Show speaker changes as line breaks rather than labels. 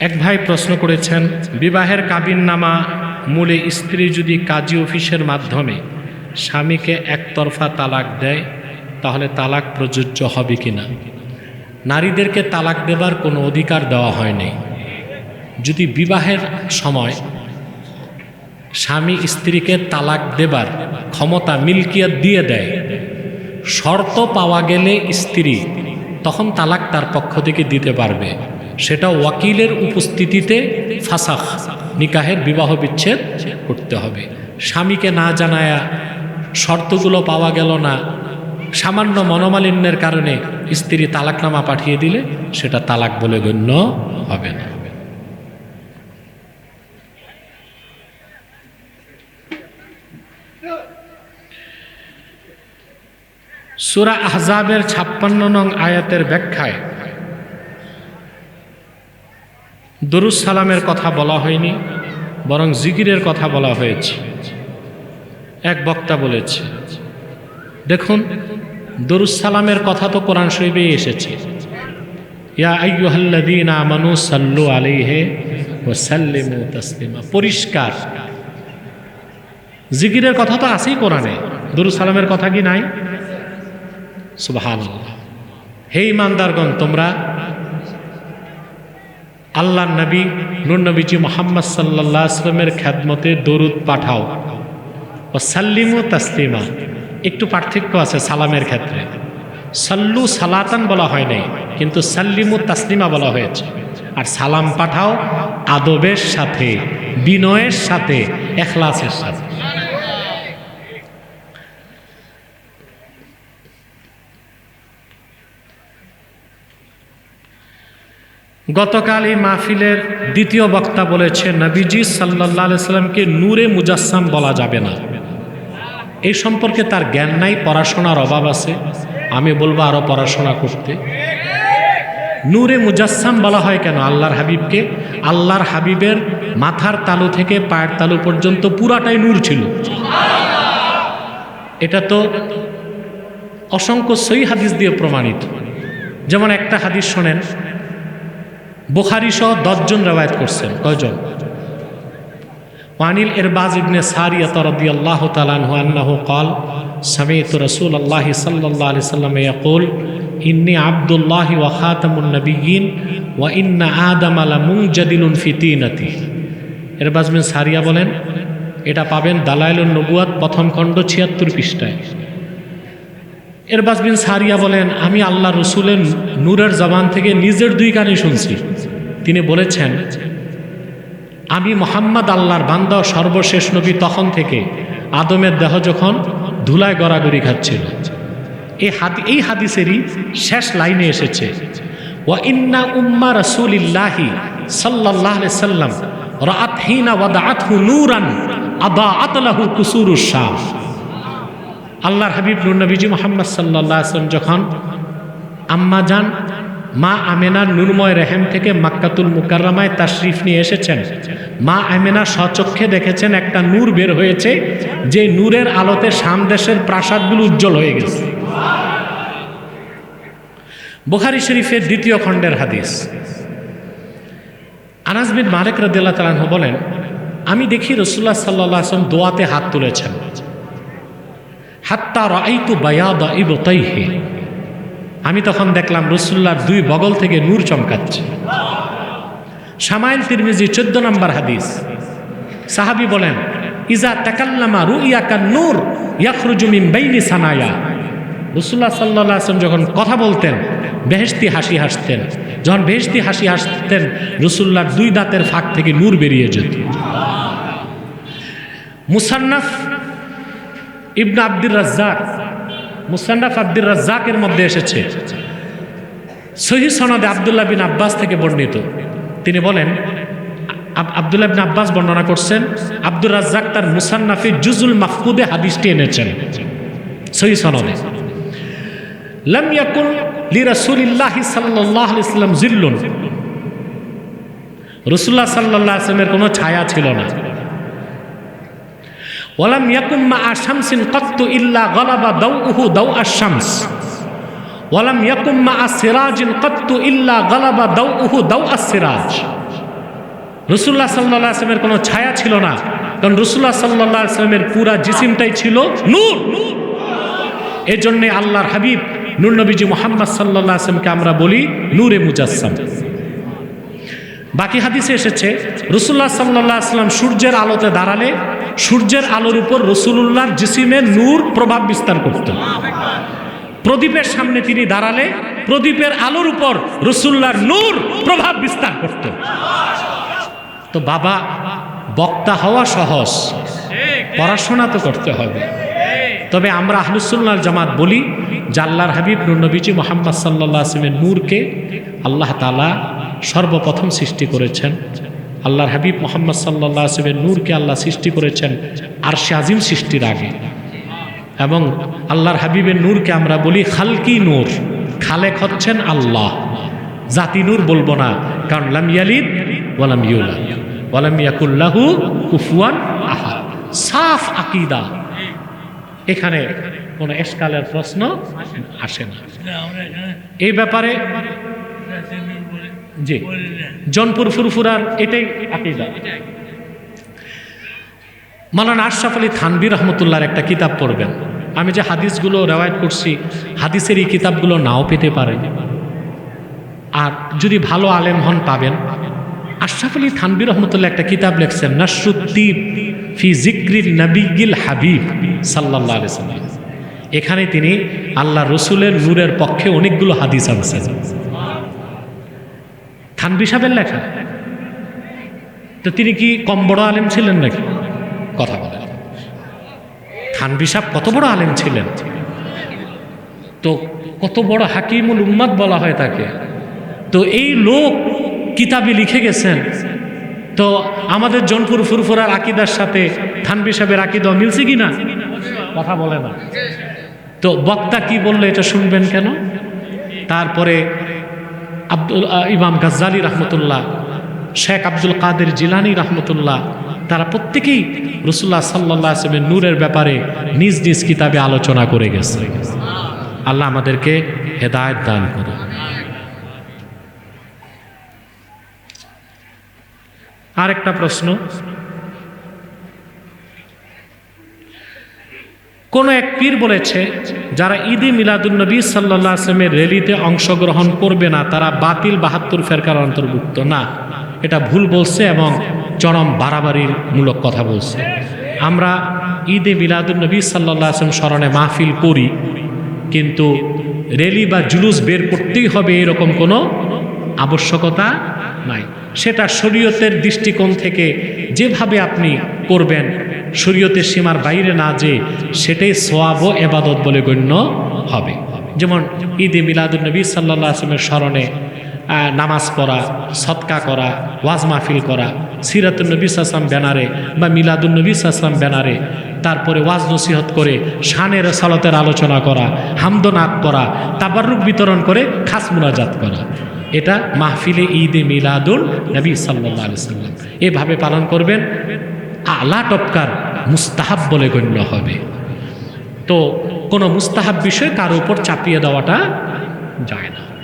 এক ভাই প্রশ্ন করেছেন, বিবাহের কাবিন নামা মূলে স্ত্রী যদি কাজী অফিসের মাধ্যমে স্বামীকে একতরফা তালাক দেয়, তাহলে তালাক প্রযোজ্য হবে কিনা? নারীদেরকে তালাক দেবার কোনো অধিকার দেওয়া হয়নি। যদি বিবাহের সময় স্বামী স্ত্রীকে তালাক দেবার ক্ষমতা মিল্কিয়াত দিয়ে দেয়, শর্ত পাওয়া গেলে স্ত্রী তখন তালাক তার পক্ষ থেকে দিতে পারবে। সেটা ওয়াকিলের উপস্থিতিতে ফাসাখ, নিকাহের বিবাহ বিচ্ছেদ করতে হবে। স্বামীকে না জানায়া শর্তগুলো পাওয়া গেল না। সামান্য মনোমালিন্যের কারণে স্ত্রী তালাকনামা পাঠিয়ে দিলে সেটা তালাক বলে গণ্য হবে না। সুরা আহজাবের ছাপ্পান্ন নং আয়াতের ব্যাখ্যায় দরুস সালামের কথা বলা হয়নি, বরং জিকিরের কথা বলা হয়েছে। এক বক্তা বলেছে, দেখুন, দরুস সালামের কথা তো কোরআন শরীফে এসেছে। ইয়া আমানু তাসলিমা। পরিষ্কার। জিকিরের কথা তো আছেই কোরআনে। দরুস সালামের কথা কি নাই? সুবহান হে ইমানদারগণ তোমরা আল্লাহ নবী, নুর নবীজি মোহাম্মদ সাল্লাহ আসলামের খ্যাদমতে দরুদ পাঠাও। ও সাল্লিমু তাসলিমা। একটু পার্থক্য আছে সালামের ক্ষেত্রে। সাল্লু সালাতান বলা হয় নাই, কিন্তু সাল্লিমু তাসলিমা বলা হয়েছে। আর সালাম পাঠাও আদবের সাথে, বিনয়ের সাথে, এখলাসের সাথে। গতকাল এই মাহফিলের দ্বিতীয় বক্তা বলেছে নবীজি সাল্লাহ সাল্লামকে নূরে মুজাসসাম বলা যাবে না। এই সম্পর্কে তার জ্ঞান নাই, পড়াশোনার অভাব আছে। আমি বলব আরও পড়াশোনা করতে। নূরে মুজাসসাম বলা হয় কেন? আল্লাহর হাবিবকে? আল্লাহর হাবিবের মাথার তালু থেকে পায়ের তালু পর্যন্ত পুরাটাই নূর ছিল। এটা তো অসংখ্য সই হাদিস দিয়ে প্রমাণিত। যেমন একটা হাদিস শোনেন বুখারি সহ দশজন রেওয়ায়ত করছেন কয়জন ওয়ানিল এরবাজ ইবনে সারিয়াত রাদিয়াল্লাহু তাআলা আনহু আন্নাহু قال سمعت رسول الله صلى الله عليه وسلم يقول إني عبد الله وخاتم النبيين وإن آدم لمنجدل في طينته এরবাজ বিন সারিয়া বলেন এটা পাবেন দালাইলুন নবুয়াত প্রথম খণ্ড ছিয়াত্তর পৃষ্ঠায় এরবাজ বিন সারিয়া বলেন, আমি আল্লাহ রসুলের নূরের জবান থেকে নিজের দুই কানে শুনছি। তিনি বলেছেন, আমি মোহাম্মদ আল্লাহর বান্দা সর্বশেষ নবী তখন থেকে আদমের দেহ যখন ধুলায় গড়াগড়ি খাচ্ছিল। এই হাদি, এই হাদিসেরই শেষ লাইনে এসেছে, ওয়া ইন্না উম্মা রসুলিল্লাহি সাল্লাহ সাল্লাম রাত হিনা ওয়াদাআতহু নূরান আদা আতলাহু কুসুরুস শাহ। আল্লাহর হাবিব নুর নবীজি মোহাম্মদ সাল্লাহ আসলাম যখন আম্মা যান মা আমেনার নুরময় রেহেম থেকে মাক্কাতুল মুকাররামায় তাশরিফ নিয়ে এসেছেন। মা আমেনা স্বচক্ষে দেখেছেন একটা নূর বের হয়েছে, যে নূরের আলোতে সামদেশের প্রাসাদগুলো উজ্জ্বল হয়ে গেছে। বুখারি শরীফের দ্বিতীয় খণ্ডের হাদিস। আনাজবিন মালিক রদিল্লা বলেন, আমি দেখি রসুল্লাহ সাল্লাহ আসলাম দোয়াতে হাত তুলেছেন। হাত্তা রাইতু বায়াদা ইবতাইহে। আমি তখন দেখলাম রসুল্লার দুই বগল থেকে নূর চমকাচ্ছে। সামাইল তিরমিজি চোদ্দ নম্বর হাদিস। সাহাবি বলেন, ইজা তাকাল্লামা রু ইয়াকা নূর ইয়াখরুজুমিন বাইনি সানায়া। রসুল্লাহ সাল্লাহ আসলাম যখন কথা বলতেন বেহেস্তি হাসি হাসতেন। যখন বেহেস্তি হাসি হাসতেন রসুল্লার দুই দাঁতের ফাঁক থেকে নূর বেরিয়ে যেত। মুসান্নাফ ইবনা আব্দুর রাজ্জাক, মুসান্নাফ আব্দুর রাজ্জাকের মধ্যে এসেছে। সহি সনদে আবদুল্লাহ বিন আব্বাস থেকে বর্ণিত। তিনি বলেন আবদুল্লাহ বিন আব্বাস বর্ণনা করছেন, আব্দুর রাজ্জাক তার মুসান্নাফি জুজুল মাহফুদে হাদিসটি এনেছেন। সহি সনদে। লাম ইয়াকুন লি রাসূলিল্লাহ সাল্লাল্লাহু আলাইহি সাল্লাম জিল্লুন। রাসূলুল্লাহ সাল্লাল্লাহু আলাইহি সাল্লামের কোনো ছায়া ছিল না। ওয়ালাম ইয়াকুম মা আশামসিন কত্তু ইল্লা গলাবা দাউহু দাউ আশামস ওয়ালাম ইয়াকুম মা সিরাজিন কত্তু ইল্লা গলাবা দাউহু দাউ আসিরাজ রসুল্লাহ সাল্লাহ আসলামের কোনো ছায়া ছিল না, কারণ রসুল্লাহ সাল্লাহ আসলামের পুরা জিসিমটাই ছিল নূর। জন্যে আল্লাহর হাবিব, নূর নবীজি মোহাম্মদ সাল্লাহ আসলামকে আমরা বলি নূরে মুজাসসাম। বাকি হাদিসে এসেছে, রসুল্লাহ সাল্লাহ আসলাম সূর্যের আলোতে দাঁড়ালে সূর্যের আলোর উপর রসুল্লাহর জিসিমের নূর প্রভাব বিস্তার করত। প্রদীপের সামনে তিনি দাঁড়ালে প্রদীপের আলোর উপর রসুল্লাহর নূর প্রভাব বিস্তার করত। তো বাবা, বক্তা হওয়া সহজ, পড়াশোনা তো করতে হবে। তবে আমরা আহলুসুল্লাহ জামাত বলি জাল্লার হাবিব নুরনবীজি মোহাম্মদ সাল্লাহ আসলামের নূরকে আল্লাহ তালা সর্বপ্রথম সৃষ্টি করেছেন। আল্লাহর হাবিব মোহাম্মদ সাল্লাহ আসলামের নূরকে আল্লাহ সৃষ্টি করেছেন আর আজিম সৃষ্টির আগে। এবং আল্লাহর হাবিবের নূরকে আমরা বলি খালকি নূর। খালেক হচ্ছেন আল্লাহ। জাতি নূর বলব না, কারণ লাম ইয়ালিদ ওয়ালাম ইউলা কুফুয়ান আহা সাফ আকিদা। এখানে কোনো এসকালের প্রশ্ন আসে না। এই ব্যাপারে জি। জনপুর ফুরফুরার এটাই আকিদা। মালানা আশরাফ আলী থানবি রহমতুল্লাহর একটা কিতাব পড়বেন। আমি যে হাদিসগুলো রেওয়ায়ত করছি, হাদিসের এই কিতাবগুলো নাও পেতে পারেন। আর যদি ভালো আলেম হন, পাবেন। আশরাফ আলী থানবি রহমতুল্লাহ একটা কিতাব লিখছেন নাসরুদ্দিব ফি জিক্রির নবিগিল হাবিব সাল্লাহ আলি সাল্লাম এখানে তিনি আল্লাহ রসুলের নূরের পক্ষে অনেকগুলো হাদিস আনছেন। থানবি সাহেবের লেখা? তো তিনি কি কম বড় আলেম ছিলেন নাকি? কথা বলেন থানবি সাহেব কত বড় আলেম ছিলেন? তো কত বড় হাকিমুল উম্মাদ বলা হয় তাকে। তো এই লোক কিতাবে লিখে গেছেন। তো আমাদের জনপুর ফুরফুরার আকিদার সাথে থানবি সাহেবের আকিদা মিলছে কি না কথা বলে না। তো বক্তা কি বললে এটা শুনবেন কেন? তারপরে আব্দুল ইমাম গাজ্জালি রহমতুল্লাহ, শেখ আব্দুল কাদের জিলানি রহমতুল্লাহ, তারা প্রত্যেকেই রসুল্লাহ সাল্লাহ আসলামের নূরের ব্যাপারে নিজ নিজ কিতাবে আলোচনা করে গেছে। আল্লাহ আমাদেরকে হেদায়ত দান করুন। আরেকটা প্রশ্ন কোন এক পীর বলেছে, যারা ঈদে মিলাদুন্নবী সাল্লাহ আসলামের র্যালিতে অংশগ্রহণ করবে না, তারা বাতিল বাহাত্তর ফেরকার অন্তর্ভুক্ত। না, এটা ভুল বলছে এবং চরম বাড়াবাড়ির মূলক কথা বলছে। আমরা ঈদে মিলাদুন্নবী সাল্লাহ আসলাম স্মরণে মাহফিল করি, কিন্তু র্যালি বা জুলুস বের করতেই হবে এরকম কোনো আবশ্যকতা নাই। সেটা শরীয়তের দৃষ্টিকোণ থেকে যেভাবে আপনি করবেন শরীয়তের সীমার বাইরে না যে সেটাই সোয়াব এবাদত বলে গণ্য হবে। যেমন ঈদে মিলাদুলনবী সাল্লাহ আসলামের স্মরণে নামাজ পড়া সৎকা করা, ওয়াজ মাহফিল করা সিরাতুলনবী আসলাম ব্যানারে বা মিলাদুলনবী আসলাম ব্যানারে, তারপরে ওয়াজ নসিহত করে শানের সালতের আলোচনা করা হামদনাথ করা তাবারুক বিতরণ করে খাস মুনাজাত করা। এটা মাহফিলে ঈদে মিলাদুল নবী সাল্লাহ আলি সাল্লাম এভাবে পালন করবেন। আলা টপকার মুস্তাহাব বলে গণ্য হবে। তো কোনো মুস্তাহাব বিষয়ে কারও উপর চাপিয়ে দেওয়াটা যায় না।